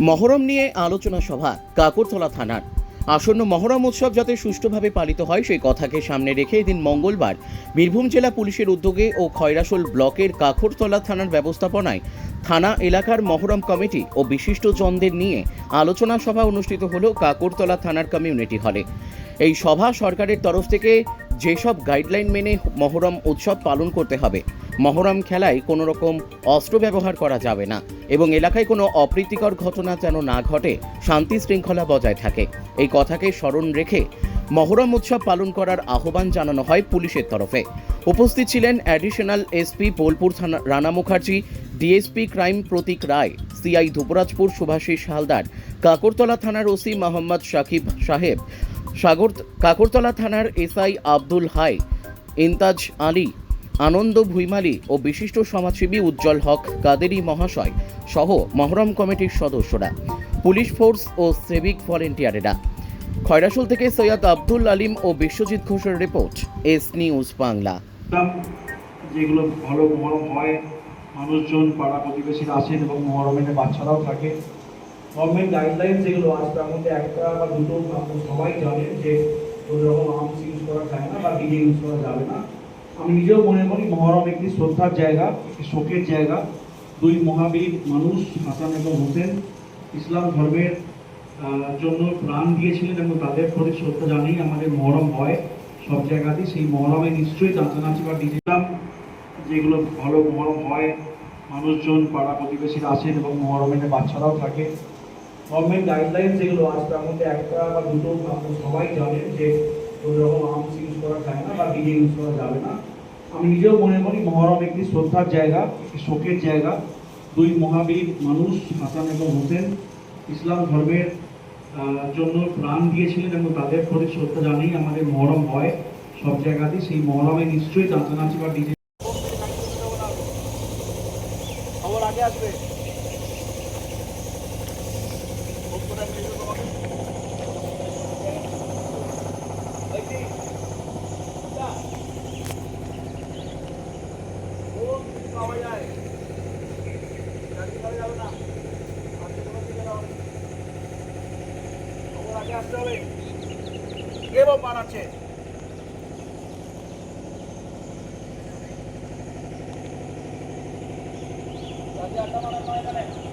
মহরম নিয়ে আলোচনা সভা, কাকরতলা থানার। আসন্ন মহরম উৎসব যাতে সুষ্ঠুভাবে পালিত হয়, সেই কথাকে সামনে রেখে এদিন মঙ্গলবার বীরভূম জেলা পুলিশের উদ্যোগে ও খয়রাসোল ব্লকের কাকরতলা থানার ব্যবস্থাপনায় থানা এলাকার মহরম কমিটি ও বিশিষ্ট বিশিষ্টজনদের নিয়ে আলোচনা সভা অনুষ্ঠিত হলো কাকরতলা থানার কমিউনিটি হলে। এই সভা সরকারের তরফ থেকে যেসব গাইডলাইন মেনে মহরম উৎসব পালন করতে হবে, মহরম খেলায় কোনো রকম অস্ত্র ব্যবহার করা যাবে না। এবং এলাকায় কোনো অপ্রীতিকর ঘটনা যেন না ঘটে, শান্তি শৃঙ্খলা বজায় থাকে। এই কথাকে স্মরণ রেখে মহরম উৎসব পালন করার আহ্বান জানানো হয় পুলিশের তরফে। উপস্থিত ছিলেন অ্যাডিশনাল এসপি বোলপুর থানা Rana Mukherjee, DSP crime Pratik Roy, CI Dhuprajpur Subhashis Haldar, Kakartala থানার ওসি মোহাম্মদ শাকিব সাহেব, সাগর কাকরতলা থানার এসআই আব্দুল হাই, ইন্তাজ আলী আনন্দ ভুইমালি ও বিশিষ্ট সমাজসেবী উজ্জ্বল হক, কাদেরি মহাশয় সহ মহরম কমিটির সদস্যরা, পুলিশ ফোর্স ও সিভিক ভলেন্টিয়ারেরা। খয়রাসোল থেকে সৈয়দ আব্দুল আলিম ও বিশ্বজিৎ ঘোষের রিপোর্ট, এস নিউজ বাংলা। যেগুলো ভালো মহরম হয়, মানুষজন, পাড়া প্রতিবেশীরা আসেন এবং মহরমের বাচ্চারাও থাকে গভর্নমেন্ট গাইডলাইন যেগুলো আছে, তার মধ্যে একটা বা দুটো সবাই জানেন যে কোনো রকম আর্মস ইউজ করা যায় না বা ডিজে ইউজ করা যাবে না। আমি নিজেও মনে করি মহরম একটি শ্রদ্ধার জায়গা, একটি শোকের জায়গা। দুই মহাবীর মানুষ, হাসান এবং হোসেন, ইসলাম ধর্মের জন্য প্রাণ দিয়েছিলেন এবং তাদের প্রতি শ্রদ্ধা জানিয়ে আমাদের মহরম হয় সব জায়গাতেই। সেই মহরমে নিশ্চয়ই নাচানাচি বা ডিজিটাল যেগুলো ভালো মহরম হয়, মানুষজন, পাড়া প্রতিবেশীরা আসেন এবং মহরমের বাচ্চারাও থাকে। গভর্নমেন্ট গাইডলাইন যেগুলো আছে তার মধ্যে একটা বা দুটো সবাই জানেন যে কোনো রকম ইউজ করা যায় না বা ডিজে ইউজ করা যাবে না। আমি নিজেও মনে করি মহরম একটি শ্রদ্ধার জায়গা, একটি শোকের জায়গা। দুই মহাবীর মানুষ, হাসান এবং হোসেন, ইসলাম ধর্মের জন্য প্রাণ দিয়েছিলেন এবং তাদের প্রতি শ্রদ্ধা জানিয়ে আমাদের মহরম হয়। সব জায়গাতেই সেই মহরমে নিশ্চয়ই নাচানাচি বা ডিজে আগে আসবে। আসতে হবে বানাচ্ছে রাতে আড্ডা মারার নয়